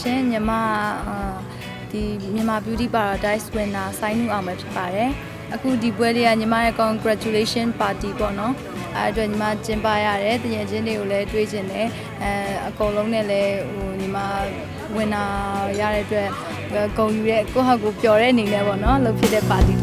ရှင်ညီမအာဒီမြန်မာ Beauty Paradise winner ဆိုင်းနူအောင်ပဲဖြစ်ပါတယ်အခုဒီပွဲလေးကညီမရဲ့ congratulation party ပေါ့နော်အဲအတွက်ညီမကျင်းပရတယ်တကယ်ချင်းတွေကိုလည်းတွေးကျင်တယ်အဲအကုန်လုံးနဲ့လည်းဟိုညီမ winner ရတဲ့အတွက်ဂုဏ်ယူတဲ့ကိုယ့်ဟာကိုယ်ပျော်တဲ့အနေနဲ့ပေါ့နော်လုပ်ဖြစ်တဲ့ party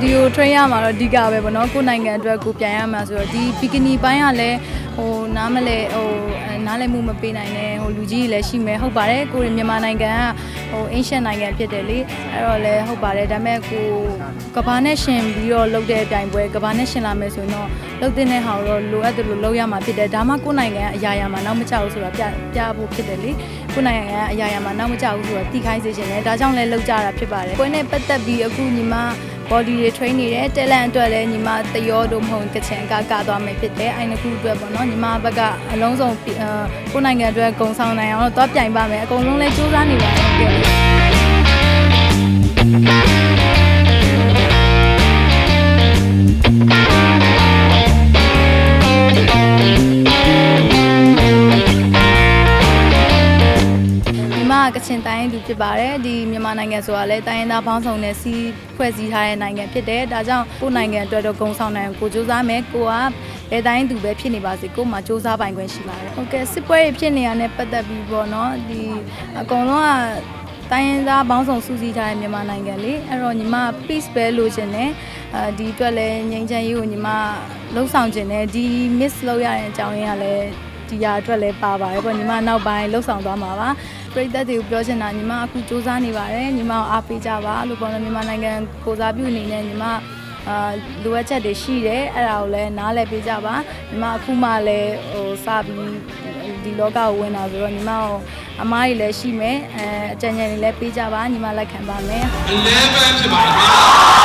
တစ်ခုပါဟုတ်ကဲ့ body ကို train ရမှာတော့အဓိကပဲပေါ့နော်ကိုယ်နိုင်ငံအတွက်ကိုပြန်ရမှာဆိုတော့ဒီ bikini ဘိုင်းကလည်းဟိုနားမလဲဟိုအဲနားလည်မှုမပေးနိုင်တဲ့ဟိုလူကြီးတွေလည်းရှိမယ်ဟုတ်ပါတယ်ကိုယ်မြန်မာနိုင်ငံကဟို ancient နိုင်ငံဖြစ်တယ်လေအဲ့တော့လည်းဟုတ်ပါတယ်ဒါပေမဲ့ကိုကဘာနဲ့ရှင်ပြီးတော့လုပ်တဲ့အပြိုင်ပွဲကဘာနဲ့ရှင်လာမယ်ဆိုရင်တော့လုပ်တဲ့ဟာကိုတော့လိုအပ်တယ်လို့လုပ်ရမှာဖြစ်တယ်ဒါမှကိုယ်နိုင်ငံကအရာရာမှာနောက်မကျဘူးဆိုတာပြပြဖို့ဖြစ်တယ်လေကိုယ်နိုင်ငံကအရာရာမှာနောက်မကျဘူးဆိုတော့တီးခိုင်းစေချင်တယ်ဒါကြောင့်လည်းလုပ်ကြတာဖြစ်ပါတယ်ပွဲနဲ့ပတ်သက်ပြီးအခုညီမ body တွေ train နေတယ် talent အတွက်လည်းညီမတရောတို့မဟုတ်ကချင်ကကသွားမယ်ဖြစ်တယ်အဲ့ဒီခုအတွက်ပေါ့နော်ညီမဘက်ကအလုံးစုံအာကိုယ်နိုင်ငံအတွက်ဂုံဆောင်နိုင်အောင်တော့သွားပြိုင်ပါမယ်အကုန်လုံးလည်းစူးစမ်းနေပါတယ် ကဲ့မြန်မာကချင်တိုင်းသူဖြစ်ပါတယ်ဒီမြန်မာနိုင်ငံဆိုတာလည်းတိုင်းရင်းသားပေါင်းစုံနဲ့စီးဖွဲ့စည်းထားတဲ့နိုင်ငံဖြစ်တယ်ဒါကြောင့်ကိုယ့်နိုင်ငံအတွက်တော့ဂုံဆောင်နိုင်အောင်ကိုစူးစမ်းမယ်ကိုကဘယ်တိုင်းသူပဲဖြစ်နေပါစေကို့မှာစူးစမ်းပိုင်ခွင့်ရှိပါတယ်ဟုတ်ကဲ့စစ်ပွဲတွေဖြစ်နေရတဲ့ပတ်သက်ပြီးပေါ့နော်ဒီအကုန်လုံးကတိုင်းရင်းသားပေါင်းစုံစုစည်းထားတဲ့မြန်မာနိုင်ငံလေအဲ့တော့ညီမ peace ပဲလိုချင်တယ်အဲဒီအတွက်လည်းငြိမ်းချမ်းရေးကိုညီမလှုပ်ဆောင်ခြင်းနဲ့ဒီ miss လုပ်ရတဲ့အကြောင်းရင်းကလည်း ဒီရာအတွက်လည်းပါပါတယ်ပေါ့ညီမနောက်ပိုင်းလှုပ်ဆောင်သွားမှာပါပရိသတ်တွေကိုပြောချင်တာညီမအခုစူးစမ်းနေပါတယ်ညီမကိုအားပေးကြပါလို့ပေါ့နော်မြန်မာနိုင်ငံကိုစားပြုအနေနဲ့ညီမအာလိုအပ်ချက်တွေရှိတယ်အဲ့ဒါကိုလည်းနားလည်ပေးကြပါညီမအခုမှလည်းဟိုစပြီးဒီလောကကိုဝင်တာဆိုတော့ညီမကိုအမားတွေလည်းရှိမယ်အဲအကြံဉာဏ်တွေလည်းပေးကြပါညီမလက်ခံပါမယ်11ဖြစ်ပါတယ်